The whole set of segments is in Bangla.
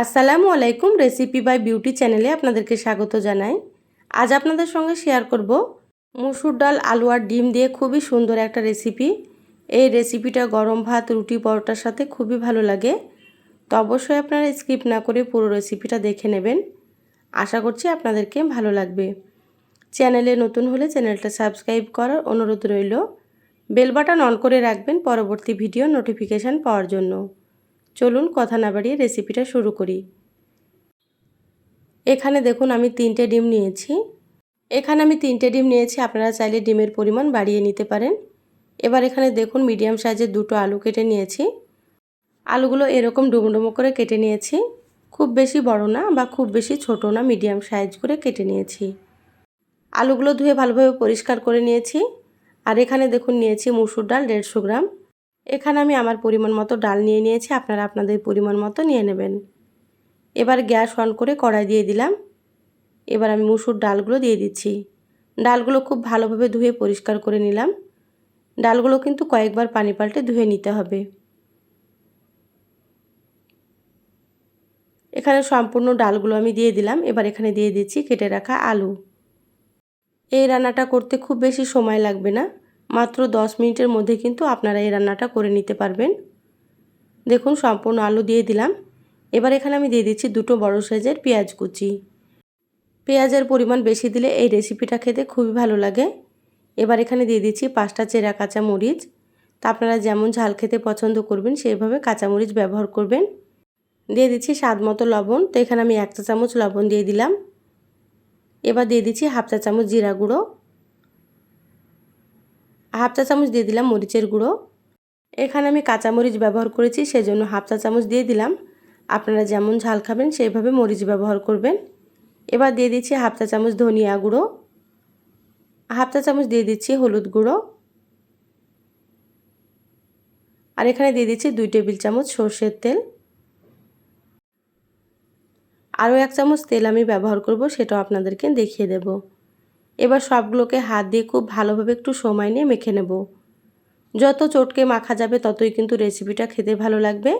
আসসালামু আলাইকুম রেসিপি বাই বিউটি চ্যানেলে আপনাদেরকে স্বাগত জানাই। আজ আপনাদের সঙ্গে শেয়ার করব মুসুর ডাল, আলু আর ডিম দিয়ে খুবই সুন্দর একটা রেসিপি এই রেসিপিটা গরম ভাত, রুটি, পরোটার সাথে খুবই ভালো লাগে। তো অবশ্যই আপনারা স্কিপ না করে পুরো রেসিপিটা দেখে নেবেন। আশা করছি আপনাদেরকে ভালো লাগবে। চ্যানেলে নতুন হলে চ্যানেলটা সাবস্ক্রাইব করার অনুরোধ রইল। বেল বাটন অন করে রাখবেন পরবর্তী ভিডিও নোটিফিকেশান পাওয়ার জন্য। চলুন কথা না বাড়িয়ে রেসিপিটা শুরু করি। এখানে দেখুন আমি তিনটে ডিম নিয়েছি। এখানে আমি তিনটে ডিম নিয়েছি, আপনারা চাইলে ডিমের পরিমাণ বাড়িয়ে নিতে পারেন। এবার এখানে দেখুন মিডিয়াম সাইজের দুটো আলু কেটে নিয়েছি। আলুগুলো এরকম ডুমো করে কেটে নিয়েছি। খুব বেশি বড় না বা খুব বেশি ছোট না মিডিয়াম সাইজ করে কেটে নিয়েছি। আলুগুলো ধুয়ে ভালোভাবে পরিষ্কার করে নিয়েছি। আর এখানে দেখুন নিয়েছি মুসুর ডাল দেড়শো গ্রাম। এখানে আমি আমার পরিমাণ মতো ডাল নিয়ে নিয়েছি, আপনারা আপনাদের পরিমাণ মতো নিয়ে নেবেন। এবার গ্যাস অন করে কড়াই দিয়ে দিলাম। এবার আমি মুসুর ডালগুলো দিয়ে দিচ্ছি। ডালগুলো খুব ভালোভাবে ধুয়ে পরিষ্কার করে নিলাম। ডালগুলো কিন্তু কয়েকবার পানি পাল্টে ধুয়ে নিতে হবে। এখানে সম্পূর্ণ ডালগুলো আমি দিয়ে দিলাম। এবার এখানে দিয়ে দিচ্ছি কেটে রাখা আলু। এই রান্নাটা করতে খুব বেশি সময় লাগবে না। মাত্র দশ মিনিটের মধ্যে কিন্তু আপনারা এই রান্নাটা করে নিতে পারবেন। দেখুন, সম্পূর্ণ আলু দিয়ে দিলাম। এবার এখানে আমি দিয়ে দিচ্ছি দুটো বড় সাইজের পেঁয়াজ কুচি। পেঁয়াজের পরিমাণ বেশি দিলে এই রেসিপিটা খেতে খুবই ভালো লাগে। এবার এখানে দিয়ে দিচ্ছি পাঁচটা চেরা কাঁচা মরিচ তা আপনারা যেমন ঝাল খেতে পছন্দ করবেন, সেইভাবে কাঁচামরিচ ব্যবহার করবেন। দিয়ে দিচ্ছি স্বাদ মতো লবণ। তো এখানে আমি এক চা চামচ লবণ দিয়ে দিলাম। এবার দিয়ে দিচ্ছি হাফ চা চামচ জিরা গুঁড়ো। হাফ চা চামচ দিয়ে দিলাম মরিচের গুঁড়ো। এখানে আমি কাঁচামরিচ ব্যবহার করেছি, সেজন্য হাফ চা চামচ দিয়ে দিলাম। আপনারা যেমন ঝাল খাবেন, সেইভাবে মরিচ ব্যবহার করবেন। এবার দিয়ে দিচ্ছি হাফ চা চামচ ধনিয়া গুঁড়ো। হাফ চা চামচ দিয়ে দিচ্ছি হলুদ গুঁড়ো। আর এখানে দিয়ে দিচ্ছি দুই টেবিল চামচ সর্ষের তেল। আরও এক চামচ তেল আমি ব্যবহার করব, সেটাও আপনাদেরকে দেখিয়ে দেব। এবার সবগুলোকে হাত দিয়ে খুব ভালোভাবে একটু সময় নিয়ে মেখে নেব। যত চটকে মাখা যাবে ততই কিন্তু রেসিপিটা খেতে ভালো লাগবে।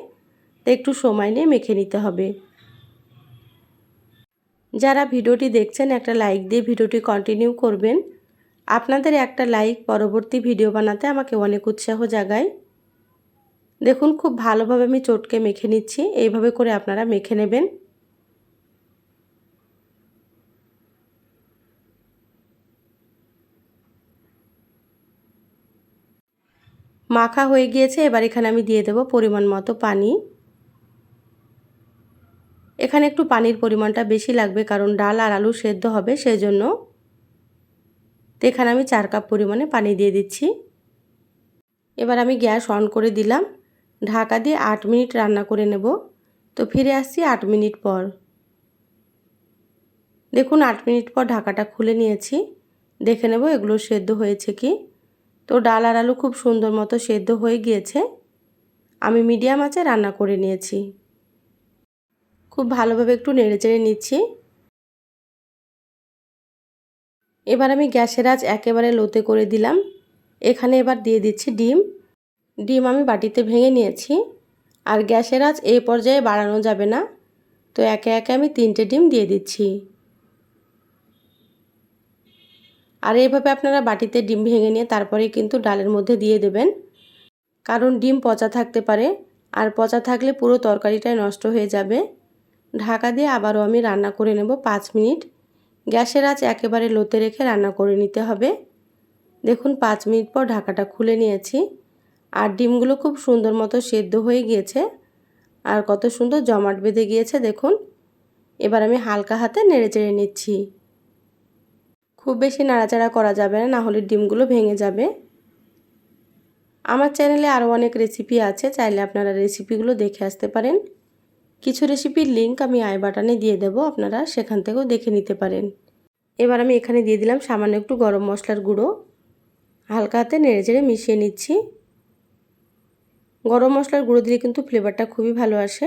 তো একটু সময় নিয়ে মেখে নিতে হবে। যারা ভিডিওটি দেখছেন, একটা লাইক দিয়ে ভিডিওটি কন্টিনিউ করবেন। আপনাদের একটা লাইক পরবর্তী ভিডিও বানাতে আমাকে অনেক উৎসাহ জাগায়। দেখুন, খুব ভালোভাবে আমি চটকে মেখে নিচ্ছি। এইভাবে করে আপনারা মেখে নেবেন। মাখা হয়ে গিয়েছে, এবার এখানে আমি দিয়ে দেব পরিমাণ মতো পানি। এখানে একটু পানির পরিমাণটা বেশি লাগবে, কারণ ডাল আর আলু সেদ্ধ হবে সেই জন্য তো এখানে আমি চার কাপ পরিমাণে পানি দিয়ে দিচ্ছি। এবার আমি গ্যাস অন করে দিলাম। ঢাকা দিয়ে আট মিনিট রান্না করে নেব। তো ফিরে আসছি আট মিনিট পর। দেখুন, আট মিনিট পর ঢাকাটা খুলে নিয়েছি। দেখে নেব এগুলো সেদ্ধ হয়েছে কি। তো ডাল আর আলু খুব সুন্দর মতো সেদ্ধ হয়ে গিয়েছে। আমি মিডিয়াম আঁচে রান্না করে নিয়েছি। খুব ভালোভাবে একটু নেড়ে চেড়ে নিচ্ছি। এবার আমি গ্যাসের আঁচ একেবারে লোতে করে দিলাম। এখানে এবার দিয়ে দিচ্ছি ডিম। ডিম আমি বাটিতে ভেঙে নিয়েছি। আর গ্যাসের আঁচ এই পর্যায়ে বাড়ানো যাবে না। তো একে একে আমি তিনটে ডিম দিয়ে দিচ্ছি। আর এইভাবে আপনারা বাটিতে ডিম ভেঙে নিয়ে তারপরে কিন্তু ডালের মধ্যে দিয়ে দেবেন। কারণ ডিম পচা থাকতে পারে, আর পচা থাকলে পুরো তরকারিটাই নষ্ট হয়ে যাবে। ঢাকা দিয়ে আবারও আমি রান্না করে নেব পাঁচ মিনিট। গ্যাসের আঁচ একেবারে লোতে রেখে রান্না করে নিতে হবে। দেখুন, পাঁচ মিনিট পর ঢাকাটা খুলে নিয়েছি। আর ডিমগুলো খুব সুন্দর মতো সেদ্ধ হয়ে গিয়েছে। আর কত সুন্দর জমাট বেঁধে গিয়েছে, দেখুন। এবার আমি হালকা হাতে নেড়ে চেড়ে নিচ্ছি। খুব বেশি নাড়াচাড়া করা যাবে না, নাহলে ডিমগুলো ভেঙে যাবে। আমার চ্যানেলে আরও অনেক রেসিপি আছে, চাইলে আপনারা রেসিপিগুলো দেখে আসতে পারেন। কিছু রেসিপির লিঙ্ক আমি আই বাটনে দিয়ে দেব, আপনারা সেখান থেকেও দেখে নিতে পারেন। এবার আমি এখানে দিয়ে দিলাম সামান্য একটু গরম মশলার গুঁড়ো। হালকা হাতে নেড়ে চেড়ে মিশিয়ে নিচ্ছি। গরম মশলার গুঁড়ো দিলে কিন্তু ফ্লেভারটা খুবই ভালো আসে।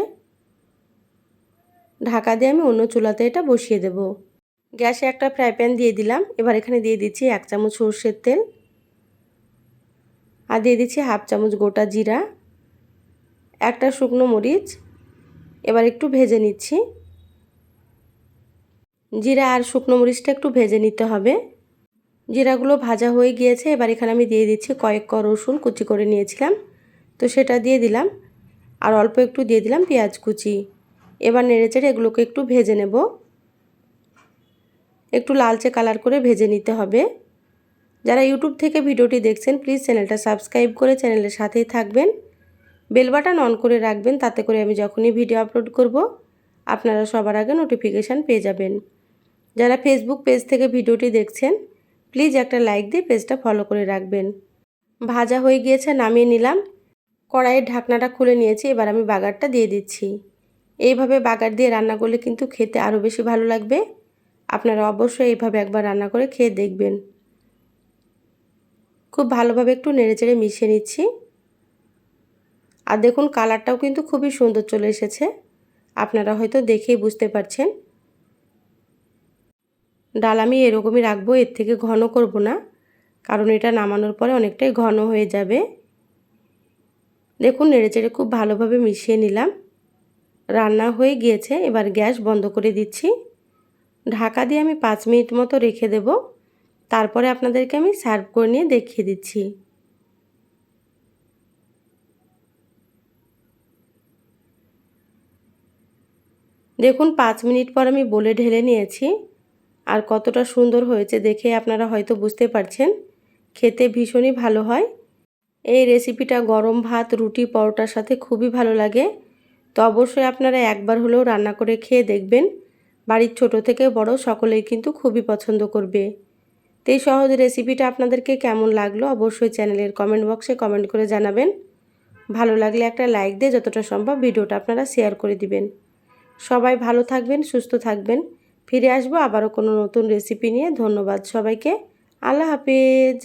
ঢাকা দিয়ে আমি অন্য চুলাতে এটা বসিয়ে দেবো। গ্যাসে একটা ফ্রাই প্যান দিয়ে দিলাম। এবার এখানে দিয়ে দিচ্ছি এক চামচ সর্ষের তেল আর দিয়ে দিচ্ছি হাফ চামচ গোটা জিরা, একটা শুকনো মরিচ। এবার একটু ভেজে নিচ্ছি। জিরা আর শুকনো মরিচটা একটু ভেজে নিতে হবে। জিরাগুলো ভাজা হয়ে গিয়েছে, এবার এখানে আমি দিয়ে দিচ্ছি কয়েক ক রসুন কুচি করে নিয়েছিলাম। তো সেটা দিয়ে দিলাম আর অল্প একটু দিয়ে দিলাম পেঁয়াজ কুচি। এবার নেড়েচেড়ে এগুলোকে একটু ভেজে নেব। একটু লালচে কালার করে ভেজে নিতে হবে। যারা ইউটিউব থেকে ভিডিওটি দেখছেন প্লিজ চ্যানেলটা সাবস্ক্রাইব করে চ্যানেলের সাথেই থাকবেন। বেল বাটন অন করে রাখবেন, তাতে করে আমি যখনই ভিডিও আপলোড করব, আপনারা সবার আগে নোটিফিকেশান পেয়ে যাবেন। যারা ফেসবুক পেজ থেকে ভিডিওটি দেখছেন প্লিজ একটা লাইক দিয়ে পেজটা ফলো করে রাখবেন। ভাজা হয়ে গিয়েছে, নামিয়ে নিলাম। কড়াইয়ের ঢাকনাটা খুলে নিয়েছি, এবার আমি বাগারটা দিয়ে দিচ্ছি। এইভাবে বাগার দিয়ে রান্না করলে কিন্তু খেতে আরও বেশি ভালো লাগবে। আপনারা অবশ্যই এইভাবে একবার রান্না করে খেয়ে দেখবেন। খুব ভালোভাবে একটু নেড়েচেড়ে মিশিয়ে নিচ্ছি। আর দেখুন, কালারটাও কিন্তু খুবই সুন্দর চলে এসেছে। আপনারা হয়তো দেখেই বুঝতে পারছেন। ডাল আমি এরকমই রাখব, এর থেকে ঘন করব না, কারণ এটা নামানোর পরে অনেকটাই ঘন হয়ে যাবে। দেখুন নেড়েচেড়ে খুব ভালোভাবে মিশিয়ে নিলাম। রান্না হয়ে গিয়েছে, এবার গ্যাস বন্ধ করে দিচ্ছি। ঢাকা দিয়ে আমি পাঁচ মিনিট মতো রেখে দেব। তারপরে আপনাদেরকে আমি সার্ভ করে নিয়ে দেখিয়ে দিচ্ছি। দেখুন, পাঁচ মিনিট পর আমি বলে ঢেলে নিয়েছি। আর কতটা সুন্দর হয়েছে দেখে আপনারা হয়তো বুঝতে পারছেন। খেতে ভীষণই ভালো হয়। এই রেসিপিটা গরম ভাত, রুটি, পরোটার সাথে খুবই ভালো লাগে। তো অবশ্যই আপনারা একবার হলেও রান্না করে খেয়ে দেখবেন। বাড়ির ছোট থেকে বড় সকলেই কিন্তু খুবই পছন্দ করবে। তো এই সহজ রেসিপিটা আপনাদেরকে কেমন লাগল অবশ্যই চ্যানেলের কমেন্ট বক্সে কমেন্ট করে জানাবেন। ভালো লাগলে একটা লাইক দিয়ে যতটা সম্ভব ভিডিওটা আপনারা শেয়ার করে দিবেন। সবাই ভালো থাকবেন, সুস্থ থাকবেন। ফিরে আসব আবারও কোনো নতুন রেসিপি নিয়ে। ধন্যবাদ সবাইকে। আল্লাহ হাফিজ।